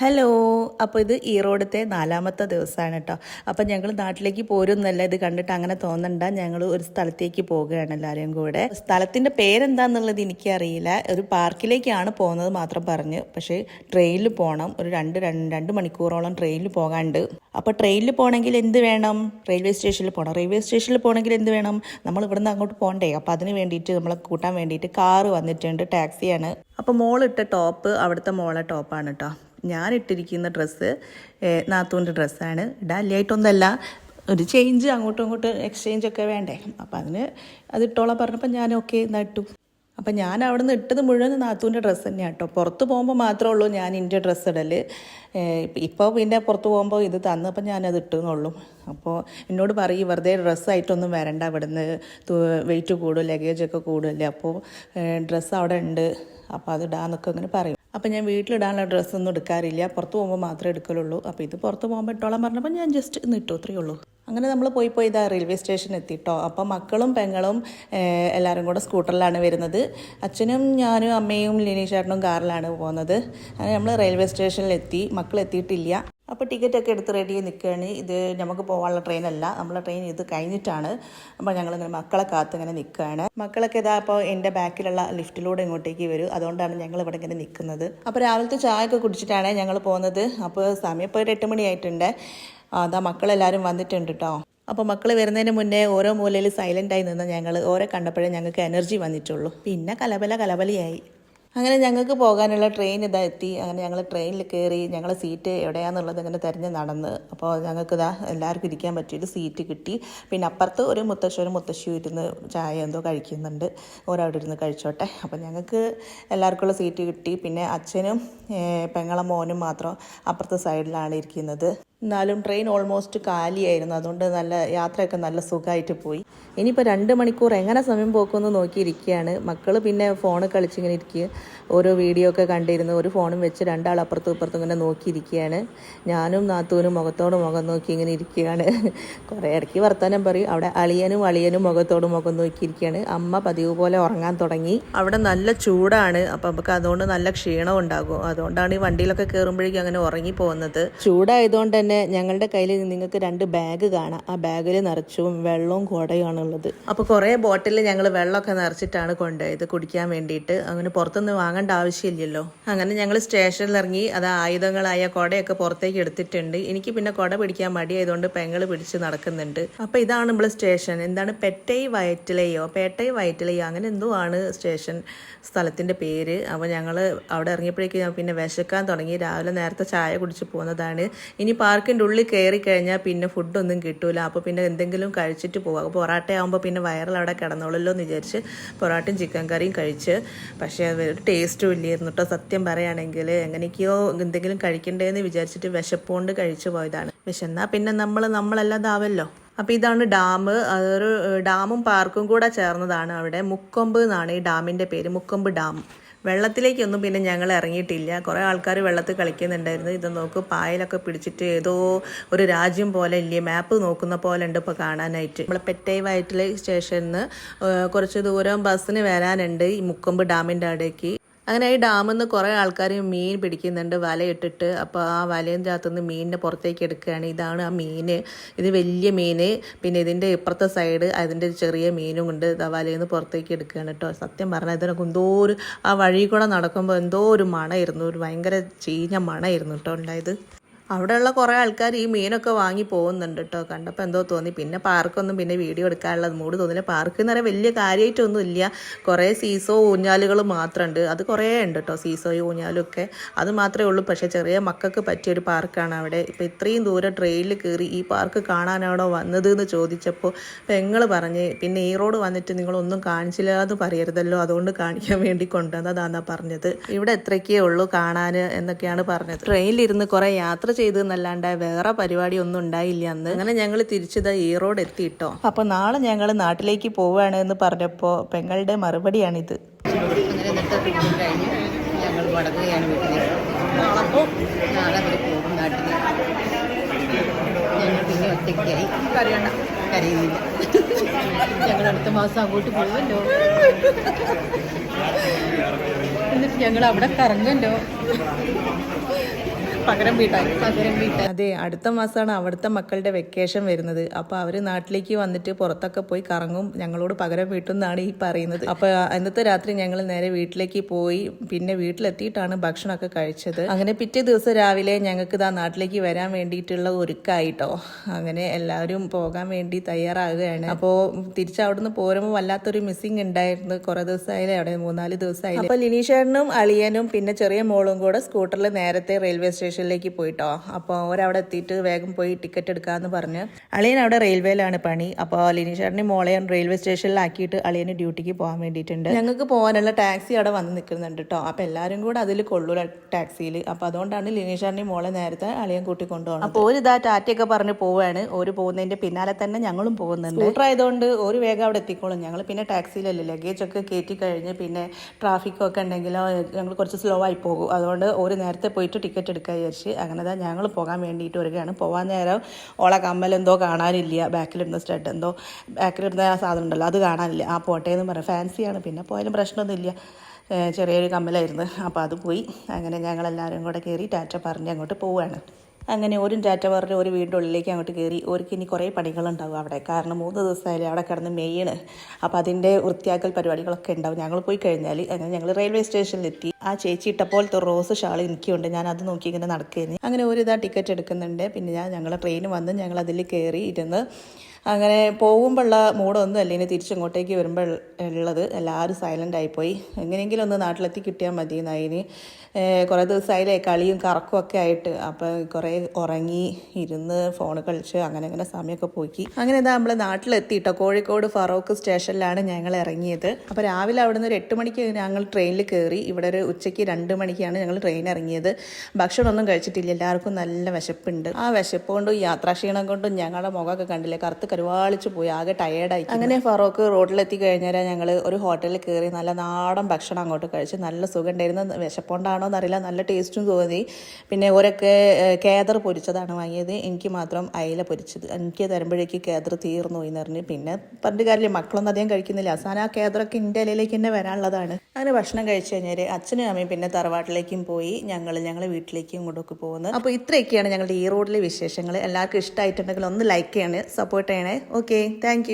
Hello അപ്പോൾ ഇത് ഈറോഡത്തെ നാലാമത്തെ ദിവസമാണ് കേട്ടോ അപ്പോൾ ഞങ്ങൾ നാട്ടിലേക്ക് പോരുന്നല്ല ഇത് കണ്ടിട്ട് അങ്ങനെ തോന്നണ്ട. ഞങ്ങൾ ഒരു സ്ഥലത്തേക്ക് പോവുകയാണ് എല്ലാവരും കൂടെ. സ്ഥലത്തിന്റെ പേരെന്താന്നുള്ളത് എനിക്കറിയില്ല. ഒരു പാർക്കിലേക്കാണ് പോകുന്നത് മാത്രം പറഞ്ഞ്. പക്ഷേ ട്രെയിനിൽ പോകണം ഒരു രണ്ട് രണ്ട് രണ്ട് മണിക്കൂറോളം ട്രെയിനിൽ പോകാണ്ട്. അപ്പോൾ ട്രെയിനിൽ പോകണമെങ്കിൽ എന്ത് വേണം? റെയിൽവേ സ്റ്റേഷനിൽ പോകണം റെയിൽവേ സ്റ്റേഷനിൽ പോകണമെങ്കിൽ എന്ത് വേണം? നമ്മൾ ഇവിടുന്ന് അങ്ങോട്ട് പോകണ്ടേ അപ്പോൾ അതിന് വേണ്ടിയിട്ട് നമ്മളെ കൂട്ടാൻ വേണ്ടിയിട്ട് കാറ് വന്നിട്ടുണ്ട്. ടാക്സിയാണ്. അപ്പോൾ മോളിട്ട ടോപ്പ് അവിടുത്തെ മോളെ ടോപ്പാണ് കേട്ടോ ഞാൻ ഇട്ടിരിക്കുന്ന ഡ്രസ്സ് നാത്തൂന്റെ ഡ്രസ്സാണ്. ഇടാല്ലായിട്ടൊന്നല്ല ഒരു ചേഞ്ച് അങ്ങോട്ടും ഇങ്ങോട്ടും എക്സ്ചേഞ്ച് ഒക്കെ വേണ്ടേ? അപ്പം അതിന് അത് ഇട്ടോളാം പറഞ്ഞപ്പോൾ ഞാൻ ഓക്കെ നട്ടു അപ്പം ഞാൻ അവിടെ നിന്ന് ഇട്ടത് മുഴുവൻ നാത്തൂന്റെ ഡ്രസ്സ് തന്നെയാണ് കേട്ടോ പുറത്ത് പോകുമ്പോൾ മാത്രമേ ഉള്ളൂ ഞാൻ എന്റെ ഡ്രസ്സ് ഇടൽ ഇപ്പോൾ പിന്നെ പുറത്ത് പോകുമ്പോൾ ഇത് തന്നപ്പോൾ ഞാനത് ഇട്ടുന്നുള്ളൂ അപ്പോൾ എന്നോട് പറയും വെറുതെ ഡ്രസ്സായിട്ടൊന്നും വരണ്ട. ഇവിടുന്ന് വെയിറ്റ് കൂടും ലഗേജൊക്കെ കൂടുമല്ലേ അപ്പോൾ ഡ്രസ്സ് അവിടെ ഉണ്ട്. അപ്പോൾ അത് ഇടാന്നൊക്കെ അങ്ങനെ പറയും. അപ്പം ഞാൻ വീട്ടിലിടാനുള്ള ഡ്രസ്സൊന്നും എടുക്കാറില്ല. പുറത്ത് പോകുമ്പോൾ മാത്രമേ എടുക്കലുള്ളൂ. അപ്പോൾ ഇത് പുറത്ത് പോകുമ്പോൾ ഇട്ടോളം പറഞ്ഞപ്പോൾ ഞാൻ ജസ്റ്റ് ഇന്ന് ഇട്ടു. അത്രയേ ഉള്ളൂ. അങ്ങനെ നമ്മൾ പോയി പോയി ഇതാ റെയിൽവേ സ്റ്റേഷൻ എത്തിട്ടോ. അപ്പം മക്കളും പെങ്ങളും എല്ലാവരും കൂടെ സ്കൂട്ടറിലാണ് വരുന്നത്. അച്ഛനും ഞാനും അമ്മയും ലിനീഷേട്ടനും കാറിലാണ് പോകുന്നത്. അങ്ങനെ നമ്മൾ റെയിൽവേ സ്റ്റേഷനിലെത്തി മക്കൾ എത്തിയിട്ടില്ല അപ്പോൾ ടിക്കറ്റൊക്കെ എടുത്ത് റെഡി നിൽക്കുകയാണ് ഇത് നമുക്ക് പോകാനുള്ള ട്രെയിനല്ല നമ്മളെ ട്രെയിൻ ഇത് കഴിഞ്ഞിട്ടാണ്. അപ്പോൾ ഞങ്ങളിങ്ങനെ മക്കളെ കാത്ത് ഇങ്ങനെ നിൽക്കുകയാണ് മക്കളൊക്കെ ഇതാ അപ്പോൾ എന്റെ ബാക്കിലുള്ള ലിഫ്റ്റിലൂടെ ഇങ്ങോട്ടേക്ക് വരും. അതുകൊണ്ടാണ് ഞങ്ങൾ ഇവിടെ ഇങ്ങനെ നിൽക്കുന്നത് അപ്പോൾ രാവിലത്തെ ചായ ഒക്കെ കുടിച്ചിട്ടാണ് ഞങ്ങൾ പോകുന്നത്. അപ്പോൾ സമയം ഇപ്പോൾ ഒരു എട്ട് മണിയായിട്ടുണ്ട് അതാ മക്കളെല്ലാവരും വന്നിട്ടുണ്ട് കേട്ടോ അപ്പോൾ മക്കൾ വരുന്നതിന് മുന്നേ ഓരോ മൂലയിൽ സൈലന്റായി നിന്ന് ഞങ്ങൾ ഓരോ കണ്ടപ്പോഴേ ഞങ്ങൾക്ക് എനർജി വന്നിട്ടുള്ളൂ. പിന്നെ കലബല കലബലയായി അങ്ങനെ ഞങ്ങൾക്ക് പോകാനുള്ള ട്രെയിൻ ഇതാ എത്തി. അങ്ങനെ ഞങ്ങൾ ട്രെയിനിൽ കയറി ഞങ്ങളെ സീറ്റ് എവിടെയാണെന്നുള്ളത് ഇങ്ങനെ തിരഞ്ഞ് നടന്ന്. അപ്പോൾ ഞങ്ങൾക്ക് ഇതാ എല്ലാവർക്കും ഇരിക്കാൻ പറ്റിയൊരു സീറ്റ് കിട്ടി. പിന്നെ അപ്പുറത്ത് ഒരു മുത്തശ്ശനും മുത്തശ്ശിയും ഇരുന്ന് ചായ എന്തോ കഴിക്കുന്നുണ്ട്. ഓരവിടെ ഇരുന്ന് കഴിച്ചോട്ടെ. അപ്പോൾ ഞങ്ങൾക്ക് എല്ലാവർക്കുള്ള സീറ്റ് കിട്ടി. പിന്നെ അച്ഛനും പെങ്ങളെ മോനും മാത്രം അപ്പുറത്തെ സൈഡിലാണ് ഇരിക്കുന്നത്. എന്നാലും ട്രെയിൻ ഓൾമോസ്റ്റ് കാലിയായിരുന്നു. അതുകൊണ്ട് നല്ല യാത്രയൊക്കെ നല്ല സുഖമായിട്ട് പോയി. ഇനിയിപ്പോൾ രണ്ട് മണിക്കൂർ എങ്ങനെ സമയം പോക്കുമെന്ന് നോക്കിയിരിക്കുകയാണ്. മക്കൾ പിന്നെ ഫോൺ കളിച്ചിങ്ങനെ ഇരിക്കുക ഓരോ വീഡിയോ ഒക്കെ കണ്ടിരുന്നു. ഒരു ഫോണും വെച്ച് രണ്ടാൾ അപ്പുറത്തും ഇപ്പുറത്തും ഇങ്ങനെ നോക്കിയിരിക്കുകയാണ്. ഞാനും നാത്തൂനും മുഖത്തോട് മുഖം നോക്കി ഇങ്ങനെ ഇരിക്കുകയാണ്. കുറേ ഇടയ്ക്ക് വർത്തമാനം പറയും. അവിടെ അളിയനും അളിയനും മുഖത്തോട് മുഖം നോക്കിയിരിക്കുകയാണ്. അമ്മ പതിവ് പോലെ ഉറങ്ങാൻ തുടങ്ങി. അവിടെ നല്ല ചൂടാണ്. അപ്പം നമുക്ക് അതുകൊണ്ട് നല്ല ക്ഷീണം ഉണ്ടാകും. അതുകൊണ്ടാണ് ഈ വണ്ടിയിലൊക്കെ കയറുമ്പോഴേക്കും അങ്ങനെ ഉറങ്ങി പോകുന്നത്. ചൂടായതുകൊണ്ട് തന്നെ ഞങ്ങളുടെ കയ്യിൽ നിങ്ങൾക്ക് രണ്ട് ബാഗ് കാണാം. ആ ബാഗിൽ നിറച്ചും വെള്ളവും കുടയുമാണ് ഉള്ളത് അപ്പോൾ കുറേ ബോട്ടിൽ ഞങ്ങൾ വെള്ളമൊക്കെ നിറച്ചിട്ടാണ് കൊണ്ടുപോയത് കുടിക്കാൻ വേണ്ടിയിട്ട്. അങ്ങനെ പുറത്തുനിന്ന് വാങ്ങേണ്ട ആവശ്യമില്ലല്ലോ. അങ്ങനെ ഞങ്ങൾ സ്റ്റേഷനിൽ ഇറങ്ങി അത് ആയുധങ്ങളായ കുടയൊക്കെ പുറത്തേക്ക് എടുത്തിട്ടുണ്ട്. എനിക്ക് പിന്നെ കുട പിടിക്കാൻ മടിയായതുകൊണ്ട് പെങ്ങൾ പിടിച്ച് നടക്കുന്നുണ്ട്. അപ്പോൾ ഇതാണ് നമ്മൾ സ്റ്റേഷൻ. എന്താണ് പെട്ടൈ വയറ്റിലയോ? പേട്ടൈ വയറ്റിലയോ? അങ്ങനെ എന്തോ ആണ് സ്റ്റേഷൻ സ്ഥലത്തിന്റെ പേര്. അപ്പോൾ ഞങ്ങൾ അവിടെ ഇറങ്ങിയപ്പോഴേക്കും പിന്നെ വിശക്കാൻ തുടങ്ങി. രാവിലെ നേരത്തെ ചായ കുടിച്ച് പോകുന്നതാണ് ഇനി പാർക്കിന്റെ ഉള്ളിൽ കയറി കഴിഞ്ഞാൽ പിന്നെ ഫുഡൊന്നും കിട്ടൂല. അപ്പോൾ പിന്നെ എന്തെങ്കിലും കഴിച്ചിട്ട് പോവാം. അപ്പോൾ പൊറാട്ട ആകുമ്പോൾ പിന്നെ വയറിൽ അവിടെ കിടന്നോളല്ലോ എന്ന് വിചാരിച്ച് പൊറാട്ടയും ചിക്കൻ കറിയും കഴിച്ച്. പക്ഷേ അത് ഒരു ടേസ്റ്റും ഇല്ലായിരുന്നു കേട്ടോ സത്യം പറയുകയാണെങ്കിൽ എങ്ങനെയൊക്കെയോ എന്തെങ്കിലും കഴിക്കണ്ടേന്ന് വിചാരിച്ചിട്ട് വിശപ്പുകൊണ്ട് കഴിച്ചു പോയതാണ്. വിശന്നാൽ പിന്നെ നമ്മൾ നമ്മളല്ലാതാവല്ലോ. അപ്പോൾ ഇതാണ് ഡാം. അതൊരു ഡാമും പാർക്കും കൂടെ ചേർന്നതാണ് അവിടെ. മുക്കൊമ്പ് എന്നാണ് ഈ ഡാമിന്റെ പേര്. മുക്കൊമ്പ് ഡാം. വെള്ളത്തിലേക്കൊന്നും പിന്നെ ഞങ്ങൾ ഇറങ്ങിയിട്ടില്ല. കുറേ ആൾക്കാർ വെള്ളത്തിൽ കളിക്കുന്നുണ്ടായിരുന്നു. ഇത് നോക്ക് പായലൊക്കെ പിടിച്ചിട്ട് ഏതോ ഒരു രാജ്യം പോലെ ഇല്ലേ മാപ്പ് നോക്കുന്ന പോലെ ഉണ്ട് ഇപ്പോൾ കാണാനായിട്ട്. നമ്മളെ പെറ്റൈ വയറ്റിലെ സ്റ്റേഷനിൽ നിന്ന് കുറച്ച് ദൂരം ബസ്സിന് വരാനുണ്ട് ഈ മുക്കമ്പ് ഡാമിന്റെ അവിടേക്ക്. അങ്ങനെ ഈ ഡാമിൽ നിന്ന് കുറേ ആൾക്കാർ മീൻ പിടിക്കുന്നുണ്ട് വലയിട്ടിട്ട് അപ്പോൾ ആ വലയും അകത്തുനിന്ന് മീനിനെ പുറത്തേക്ക് എടുക്കുകയാണ്. ഇതാണ് ആ മീൻ ഇത് വലിയ മീൻ പിന്നെ ഇതിന്റെ ഇപ്പുറത്തെ സൈഡ് അതിന്റെ ചെറിയ മീനും കൊണ്ട് വലയിൽ നിന്ന് പുറത്തേക്ക് എടുക്കുകയാണ് കേട്ടോ. സത്യം പറഞ്ഞാൽ ഇതിനൊക്കെ എന്തോ ഒരു ആ വഴി കൂടെ നടക്കുമ്പോൾ എന്തോ ഒരു മണമായിരുന്നു ഒരു ഭയങ്കര ചീഞ്ഞ മണമായിരുന്നു കേട്ടോ ഉണ്ടായത്. അവിടെയുള്ള കുറേ ആൾക്കാർ ഈ മീനൊക്കെ വാങ്ങി പോകുന്നുണ്ട് കേട്ടോ കണ്ടപ്പോൾ എന്തോ തോന്നി. പിന്നെ പാർക്കൊന്നും പിന്നെ വീഡിയോ എടുക്കാനുള്ള മൂഡ് തോന്നില്ല. പാർക്ക് എന്ന് പറയാൻ വലിയ കാര്യമായിട്ടൊന്നും ഇല്ല. കുറേ സീസോ ഊഞ്ഞാലുകൾ മാത്രമുണ്ട് അത് കുറേ ഉണ്ട് കേട്ടോ സീസോയും ഊഞ്ഞാലും ഒക്കെ. അത് മാത്രമേ ഉള്ളൂ. പക്ഷേ ചെറിയ മക്കൾക്ക് പറ്റിയൊരു പാർക്കാണ് അവിടെ. ഇപ്പോൾ ഇത്രയും ദൂരം ട്രെയിനിൽ കയറി ഈ പാർക്ക് കാണാനാണോ വന്നത് എന്ന് ചോദിച്ചപ്പോൾ പെങ്ങൾ പറഞ്ഞ് പിന്നെ ഈ റോഡ് വന്നിട്ട് നിങ്ങളൊന്നും കാണിച്ചില്ല എന്ന് പറയരുതല്ലോ. അതുകൊണ്ട് കാണിക്കാൻ വേണ്ടി കൊണ്ടുവന്നതാന്നാ പറഞ്ഞത്. ഇവിടെ എത്രയ്ക്കേ ഉള്ളൂ കാണാൻ എന്നൊക്കെയാണ് പറഞ്ഞത്. ട്രെയിനിലിരുന്ന് കുറേ യാത്ര ചെയ്ത് എന്നല്ലാണ്ട് വേറെ പരിപാടി ഒന്നും ഉണ്ടായില്ല അന്ന്. അങ്ങനെ ഞങ്ങൾ തിരിച്ചത് ഈ റോഡ് എത്തിയിട്ടോ. അപ്പോൾ നാളെ ഞങ്ങൾ നാട്ടിലേക്ക് പോവുകയാണ് എന്ന് പറഞ്ഞപ്പോൾ പെങ്ങളുടെ മറുപടിയാണിത്. അങ്ങനെ ഇന്നത്തെ ട്രിപ്പ് കഴിഞ്ഞ് ഞങ്ങൾ മടങ്ങുകയാണ് വീട്ടിലേക്ക്. നാളപ്പോൾ നാളെ അവർ പോകും നാട്ടിൽ ഞങ്ങൾ പിന്നെ ഒറ്റയ്ക്കായി. കരയണ്ട. കരയുന്നില്ല. ഞങ്ങൾ അടുത്ത മാസം അങ്ങോട്ട് പോകുമല്ലോ എന്നിട്ട് ഞങ്ങൾ അവിടെ കറങ്ങല്ലോ പകരം വീട്ടായി. പകരം വീട്ടാൻ അതെ അടുത്ത മാസമാണ് അവിടുത്തെ മക്കളുടെ വെക്കേഷൻ വരുന്നത്. അപ്പൊ അവർ നാട്ടിലേക്ക് വന്നിട്ട് പുറത്തൊക്കെ പോയി കറങ്ങും. ഞങ്ങളോട് പകരം വീട്ടുന്നാണ് ഈ പറയുന്നത്. അപ്പൊ അന്നത്തെ രാത്രി ഞങ്ങൾ നേരെ വീട്ടിലേക്ക് പോയി. പിന്നെ വീട്ടിലെത്തിയിട്ടാണ് ഭക്ഷണമൊക്കെ കഴിച്ചത്. അങ്ങനെ പിറ്റേ ദിവസം രാവിലെ ഞങ്ങൾക്ക് ഇതാ നാട്ടിലേക്ക് വരാൻ വേണ്ടിയിട്ടുള്ള ഒരുക്കായിട്ടോ. അങ്ങനെ എല്ലാവരും പോകാൻ വേണ്ടി തയ്യാറാകുകയാണ്. അപ്പോൾ തിരിച്ച് അവിടുന്ന് പോരുമ്പോൾ വല്ലാത്തൊരു മിസ്സിങ് ഉണ്ടായിരുന്നു. കുറേ ദിവസമായില്ലേ അവിടെ? മൂന്നാൽ ദിവസമായില്ലേ? അപ്പോൾ ലിനീഷേട്ടനും അളിയനും പിന്നെ ചെറിയ മോളും കൂടെ സ്കൂട്ടറിൽ നേരത്തെ റെയിൽവേ സ്റ്റേഷനിലേക്ക് പോയിട്ടോ. അപ്പോൾ അവരവിടെ എത്തിയിട്ട് വേഗം പോയി ടിക്കറ്റ് എടുക്കാമെന്ന് പറഞ്ഞ്. അളിയൻ അവിടെ റെയിൽവേയിലാണ് പണി. അപ്പോൾ ലിനീഷേട്ടനെയും മോളെ റെയിൽവേ സ്റ്റേഷനിലാക്കിയിട്ട് അളിയന് ഡ്യൂട്ടിക്ക് പോകാൻ വേണ്ടിയിട്ടുണ്ട്. ഞങ്ങൾക്ക് പോകാനുള്ള ടാക്സി അവിടെ വന്ന് നിൽക്കുന്നുണ്ട് കേട്ടോ അപ്പോൾ എല്ലാവരും കൂടെ അതിൽ കൊള്ളൂല ടാക്സിയിൽ അപ്പോൾ അതുകൊണ്ടാണ് ലിനീഷേട്ടനെയും മോളെ നേരത്തെ അളിയൻ കൂട്ടി കൊണ്ടുപോകണം അപ്പോൾ ഒരു ഇതാ ടാറ്റയൊക്കെ പറഞ്ഞ് പോവുകയാണ് ഒരു പോകുന്നതിന്റെ പിന്നാലെ തന്നെ ഞങ്ങളും പോകുന്നുണ്ട്. സ്കൂട്ടർ ആയതുകൊണ്ട് ഒരു വേഗം അവിടെ എത്തിക്കോളും. ഞങ്ങൾ പിന്നെ ടാക്സിയിലല്ലേ ലഗേജ് ഒക്കെ കയറ്റി കഴിഞ്ഞ് പിന്നെ ട്രാഫിക്കൊക്കെ ഉണ്ടെങ്കിലോ ഞങ്ങൾ കുറച്ച് സ്ലോ ആയി പോകും. അതുകൊണ്ട് ഒരു നേരത്തെ പോയിട്ട് ടിക്കറ്റ് എടുക്കാൻ വിചാരിച്ച് അങ്ങനെ തന്നെ ഞങ്ങൾ പോകാൻ വേണ്ടിയിട്ട് വരികയാണ്. പോകാൻ നേരം ഓളെ കമ്മൽ എന്തോ കാണാനില്ല ബാക്കിലിരുന്ന സ്റ്റഡ് എന്തോ ബാക്കിലിരുന്ന സാധനം ഉണ്ടല്ലോ അത് കാണാനില്ല. ആ പോട്ടെ എന്ന് പറയാം ഫാൻസിയാണ്. പിന്നെ പോയാലും പ്രശ്നമൊന്നുമില്ല. ചെറിയൊരു കമ്മലായിരുന്നു. അപ്പോൾ അത് പോയി. അങ്ങനെ ഞങ്ങളെല്ലാവരും കൂടെ കയറി ടാറ്റ പറഞ്ഞ് അങ്ങോട്ട് പോവുകയാണ് അങ്ങനെ ഒരു ടാറ്റ പറഞ്ഞ് ഒരു വീടിന്റെ ഉള്ളിലേക്ക് അങ്ങോട്ട് കയറി ഓർക്ക് ഇനി കുറേ പണികളുണ്ടാവും അവിടെ. കാരണം മൂന്ന് ദിവസമായാലും അവിടെ കിടന്ന് മെയ്യാണ് അപ്പോൾ അതിന്റെ വൃത്തിയാക്കൽ പരിപാടികളൊക്കെ ഉണ്ടാവും. ഞങ്ങൾ പോയി കഴിഞ്ഞാൽ അങ്ങനെ ഞങ്ങൾ റെയിൽവേ സ്റ്റേഷനിലെത്തി. ആ ചേച്ചി ഇട്ടപ്പോലത്തെ റോസ് ഷാൾ എനിക്കുണ്ട്. ഞാൻ അത് നോക്കി ഇങ്ങനെ നടക്കുന്നു അങ്ങനെ ഒരു ഇതാ ടിക്കറ്റ് എടുക്കുന്നുണ്ട്. പിന്നെ ഞാൻ ഞങ്ങളെ ട്രെയിൻ വന്ന് ഞങ്ങൾ അതിൽ കയറി ഇരുന്ന് അങ്ങനെ പോകുമ്പോഴുള്ള മൂടൊന്നും അല്ല ഇനി തിരിച്ചിങ്ങോട്ടേക്ക് വരുമ്പോൾ ഉള്ളത്. എല്ലാവരും സൈലന്റ് ആയിപ്പോയി. എങ്ങനെയെങ്കിലും ഒന്ന് നാട്ടിലെത്തി കിട്ടിയാൽ മതി ഇനി കുറേ ദിവസമായില്ലേ കളിയും കറക്കും ഒക്കെ ആയിട്ട്. അപ്പോൾ കുറേ ഉറങ്ങി ഇരുന്ന് ഫോൺ കളിച്ച് അങ്ങനെ അങ്ങനെ സമയമൊക്കെ പോയി. അങ്ങനെ ഇതാ നമ്മൾ നാട്ടിലെത്തിയിട്ടോ കോഴിക്കോട് ഫറോക്ക് സ്റ്റേഷനിലാണ് ഞങ്ങൾ ഇറങ്ങിയത്. അപ്പോൾ രാവിലെ അവിടെ നിന്ന് ഒരു എട്ട് മണിക്ക് ഞങ്ങൾ ട്രെയിനിൽ കയറി ഇവിടെ ഒരു ഉച്ചയ്ക്ക് രണ്ട് മണിക്കാണ് ഞങ്ങൾ ട്രെയിൻ ഇറങ്ങിയത്. ഭക്ഷണമൊന്നും കഴിച്ചിട്ടില്ല. എല്ലാവർക്കും നല്ല വിശപ്പുണ്ട്. ആ വിശപ്പ് കൊണ്ടും യാത്രാക്ഷീണം കൊണ്ടും ഞങ്ങളുടെ മുഖമൊക്കെ കണ്ടില്ലേ? കറുത്ത് കരുവാളിച്ച് പോയി. ആകെ ടയേർഡായി അങ്ങനെ ഫറോക്ക് റോഡിലെത്തി കഴിഞ്ഞാൽ ഞങ്ങൾ ഒരു ഹോട്ടലിൽ കയറി നല്ല നാടൻ ഭക്ഷണം അങ്ങോട്ട് കഴിച്ച്. നല്ല സുഖം ഉണ്ടായിരുന്നു വിശപ്പുണ്ടാണോ എന്നറിയില്ല. നല്ല ടേസ്റ്റും തോന്നി. പിന്നെ ഓരൊക്കെ കേദർ പൊരിച്ചതാണ് വാങ്ങിയത്. എനിക്ക് മാത്രം അയില പൊരിച്ചത്. എനിക്ക് തരുമ്പോഴേക്ക് കേദർ തീർന്നു എന്ന് പറഞ്ഞ്. പിന്നെ പറഞ്ഞ കാര്യമില്ല. മക്കളൊന്നും അധികം കഴിക്കുന്നില്ല. അവസാനം ആ കേദറൊക്കെ എന്റെ ഇലയിലേക്ക് തന്നെ വരാനുള്ളതാണ്. അങ്ങനെ ഭക്ഷണം കഴിച്ചു കഴിഞ്ഞാൽ അച്ഛനും അമ്മയും പിന്നെ തറവാട്ടിലേക്കും പോയി. ഞങ്ങൾ ഞങ്ങൾ വീട്ടിലേക്കും ഇങ്ങോട്ടൊക്കെ പോകുന്നത് അപ്പോൾ ഇത്രയൊക്കെയാണ് ഞങ്ങളുടെ ഈ റോഡിലെ വിശേഷങ്ങൾ. എല്ലാവർക്കും ഇഷ്ടമായിട്ടുണ്ടെങ്കിൽ ഒന്ന് ലൈക്ക് ചെയ്യണേ. സപ്പോർട്ട് ചെയ്യണേ. Okay thank